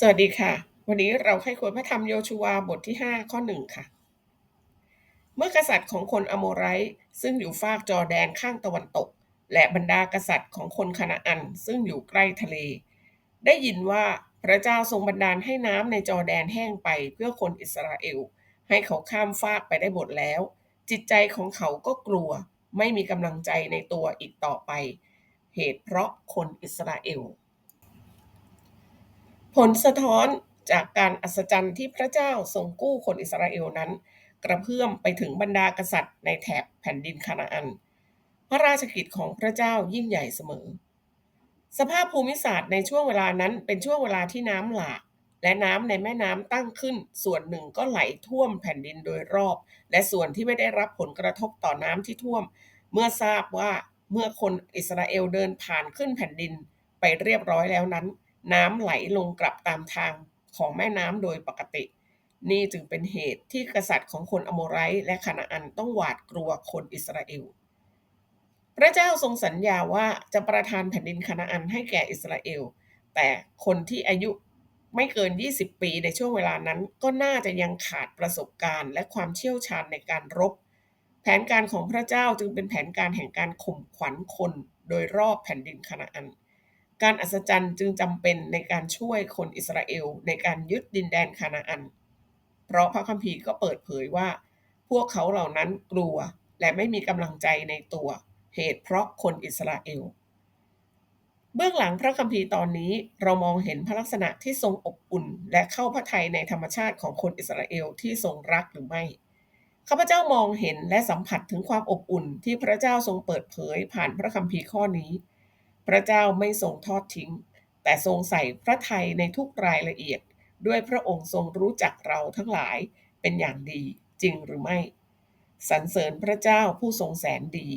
สวัสดีค่ะ วันนี้เราให้ควรพระธรรมโยชูวาบทที่ 5 ข้อ 1 ค่ะ เมื่อกษัตริย์ของคนอโมไรซึ่งอยู่ฟากจอแดนข้างตะวันตก และบรรดากษัตริย์ของคนคานาอันซึ่งอยู่ใกล้ทะเล ได้ยินว่าพระเจ้าทรงบันดาลให้น้ำในจอแดนแห้งไปเพื่อคนอิสราเอล ให้เขาข้ามฟากไปได้หมดแล้ว จิตใจของเขาก็กลัว ไม่มีกำลังใจในตัวอีกต่อไป เหตุเพราะคนอิสราเอล ผลสะท้อนจากการอัศจรรย์ที่พระเจ้าทรงกู้คนอิสราเอลนั้น กระเพื่อมไปถึงบรรดากษัตริย์ในแถบแผ่นดินคานาอัน พระราชกิจของพระเจ้ายิ่งใหญ่เสมอ สภาพภูมิศาสตร์ในช่วงเวลานั้นเป็นช่วงเวลาที่น้ำหลาก และน้ำในแม่น้ำตั้งขึ้น ส่วนหนึ่งก็ไหลท่วมแผ่นดินโดยรอบ และส่วนที่ไม่ได้รับผลกระทบต่อน้ำที่ท่วม เมื่อทราบว่าเมื่อคนอิสราเอลเดินผ่านขึ้นแผ่นดินไปเรียบร้อยแล้วนั้น น้ำไหลลงกลับตามทางของแม่น้ำโดยปกติ นี่จึงเป็นเหตุที่กษัตริย์ของคนอโมไรและคานาอันต้องหวาดกลัวคนอิสราเอล พระเจ้าทรงสัญญาว่าจะประทานแผ่นดินคานาอันให้แก่อิสราเอล แต่คนที่อายุไม่เกิน 20 ปีในช่วงเวลานั้นก็น่าจะยังขาดประสบการณ์ และความเชี่ยวชาญในการรบ แผนการของพระเจ้าจึงเป็นแผนการแห่งการข่มขวัญคนโดยรอบแผ่นดินคานาอัน การอัศจรรย์จึงจำเป็นในการช่วยคนอิสราเอลในการยึดดินแดนคานาอัน เพราะพระคัมภีร์ก็เปิดเผยว่า พวกเขาเหล่านั้นกลัวและไม่มีกำลังใจในตัว เหตุเพราะคนอิสราเอล เบื้องหลังพระคัมภีร์ตอนนี้เรามองเห็นพระลักษณะที่ทรงอบอุ่น และเข้าพระทัยในธรรมชาติของคนอิสราเอลที่ทรงรักหรือไม่ข้าพเจ้ามองเห็นและสัมผัสถึงความอบอุ่นที่พระเจ้าทรงเปิดเผยผ่านพระคัมภีร์ข้อนี้ พระเจ้าไม่ทรงทอดทิ้ง แต่ทรงใส่พระทัยในทุกรายละเอียด ด้วยพระองค์ทรงรู้จักเราทั้งหลายเป็นอย่างดีจริงหรือไม่สรรเสริญพระเจ้าผู้ทรงแสนดี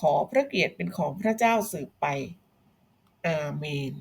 ขอพระเกียรติเป็นของพระเจ้าสืบไป อาเมน